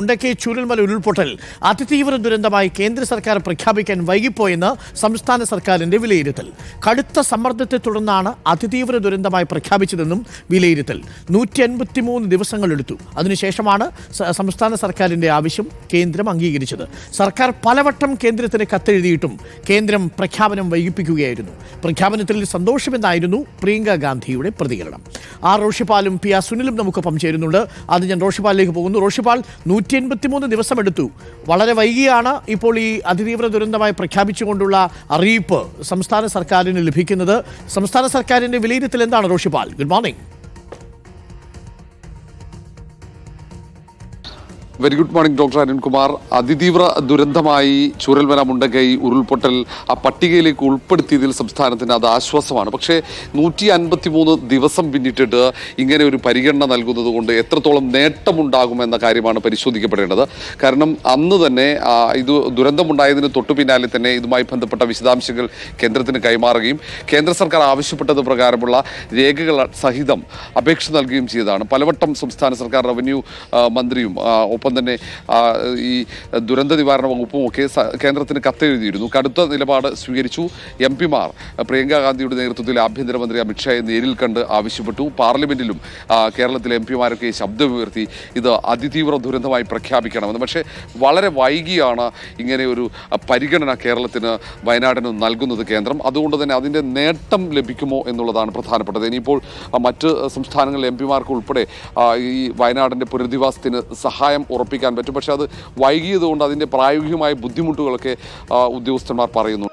മുണ്ടക്കൈ ചൂരൽമല ഉരുൾപൊട്ടൽ. അതിതീവ്ര ദുരന്തമായി കേന്ദ്ര സർക്കാർ പ്രഖ്യാപിക്കാൻ വൈകിപ്പോയെന്ന് സംസ്ഥാന സർക്കാരിന്റെ വിലയിരുത്തൽ. കടുത്ത സമ്മർദ്ദത്തെ തുടർന്നാണ് അതിതീവ്ര ദുരന്തമായി പ്രഖ്യാപിച്ചതെന്നും വിലയിരുത്തൽ. നൂറ്റി അൻപത്തിമൂന്ന് ദിവസങ്ങളെടുത്തു അതിനുശേഷമാണ് സംസ്ഥാന സർക്കാരിന്റെ ആവശ്യം കേന്ദ്രം അംഗീകരിച്ചത്. സർക്കാർ പലവട്ടം കേന്ദ്രത്തിന് കത്തെഴുതിയിട്ടും കേന്ദ്രം പ്രഖ്യാപനം വൈകിപ്പിക്കുകയായിരുന്നു. പ്രഖ്യാപനത്തിൽ സന്തോഷമെന്നായിരുന്നു പ്രിയങ്ക ഗാന്ധിയുടെ പ്രതികരണം. ആർ റോഷിപ്പാലും പി ആർ സുനിലും നമുക്കൊപ്പം ചേരുന്നുണ്ട്. അത് ഞാൻ റോഷിപ്പാലിലേക്ക് പോകുന്നു. റോഷിപ്പാൽ നൂറ്റി എൺപത്തിമൂന്ന് ദിവസം എടുത്തു വളരെ വൈകിയാണ് ഇപ്പോൾ ഈ അതിതീവ്ര ദുരന്തമായി പ്രഖ്യാപിച്ചുകൊണ്ടുള്ള അറിയിപ്പ് സംസ്ഥാന സർക്കാരിന് ലഭിക്കുന്നത്. സംസ്ഥാന സർക്കാരിന്റെ വിലയിരുത്തൽ എന്താണ് Roshipal good morning very good morning doctor Arunkumar. അതിതീവ്ര ദുരന്തമായി ചൂരൽമല മുണ്ടകൈ ഉരുൾപൊട്ടൽ ആ പട്ടികയിലേക്ക് ഉൾപ്പെടുത്തിയതിൽ സംസ്ഥാനത്തിന് അത് ആശ്വാസമാണ്. പക്ഷേ നൂറ്റി അൻപത്തി മൂന്ന് ദിവസം പിന്നിട്ടിട്ട് ഇങ്ങനെ ഒരു പരിഗണന നൽകുന്നത് കൊണ്ട് എത്രത്തോളം നേട്ടമുണ്ടാകുമെന്ന കാര്യമാണ് പരിശോധിക്കപ്പെടേണ്ടത്. കാരണം അന്ന് തന്നെ ഇത് ദുരന്തമുണ്ടായതിന് തൊട്ടു പിന്നാലെ തന്നെ ഇതുമായി ബന്ധപ്പെട്ട വിശദാംശങ്ങൾ കേന്ദ്രത്തിന് കൈമാറുകയും കേന്ദ്ര സർക്കാർ ആവശ്യപ്പെട്ടത് പ്രകാരമുള്ള രേഖകൾ സഹിതം അപേക്ഷ നൽകുകയും ചെയ്തതാണ്. പലവട്ടം സംസ്ഥാന സർക്കാർ റവന്യൂ മന്ത്രിയും ആ, ഒപ്പം തന്നെ ഈ ദുരന്ത നിവാരണ വകുപ്പും ഒക്കെ കേന്ദ്രത്തിന് കത്തെഴുതിയിരുന്നു. കടുത്ത നിലപാട് സ്വീകരിച്ചു എം പിമാർ പ്രിയങ്ക ഗാന്ധിയുടെ നേതൃത്വത്തിൽ ആഭ്യന്തരമന്ത്രി അമിത്ഷായെ നേരിൽ കണ്ട് ആവശ്യപ്പെട്ടു. പാർലമെന്റിലും കേരളത്തിലെ എം പിമാരൊക്കെ ശബ്ദമുയർത്തി ഇത് അതിതീവ്ര ദുരന്തമായി പ്രഖ്യാപിക്കണമെന്ന്. പക്ഷേ വളരെ വൈകിയാണ് ഇങ്ങനെ ഒരു പരിഗണന കേരളത്തിന് വയനാടിന് നൽകുന്നത് കേന്ദ്രം. അതുകൊണ്ട് തന്നെ അതിന്റെ നേട്ടം ലഭിക്കുമോ എന്നുള്ളതാണ് പ്രധാനപ്പെട്ടത്. ഇനിയിപ്പോൾ മറ്റ് സംസ്ഥാനങ്ങളിലെ എം പിമാർക്ക് ഉൾപ്പെടെ ഈ വയനാടിന്റെ പുനരധിവാസത്തിന് സഹായം ഉറപ്പിക്കാൻ പറ്റും. പക്ഷേ അത് വൈകിയതുകൊണ്ട് അതിന്റെ പ്രായോഗികമായ ബുദ്ധിമുട്ടുകളൊക്കെ ഉദ്യോഗസ്ഥന്മാർ പറയുന്നു.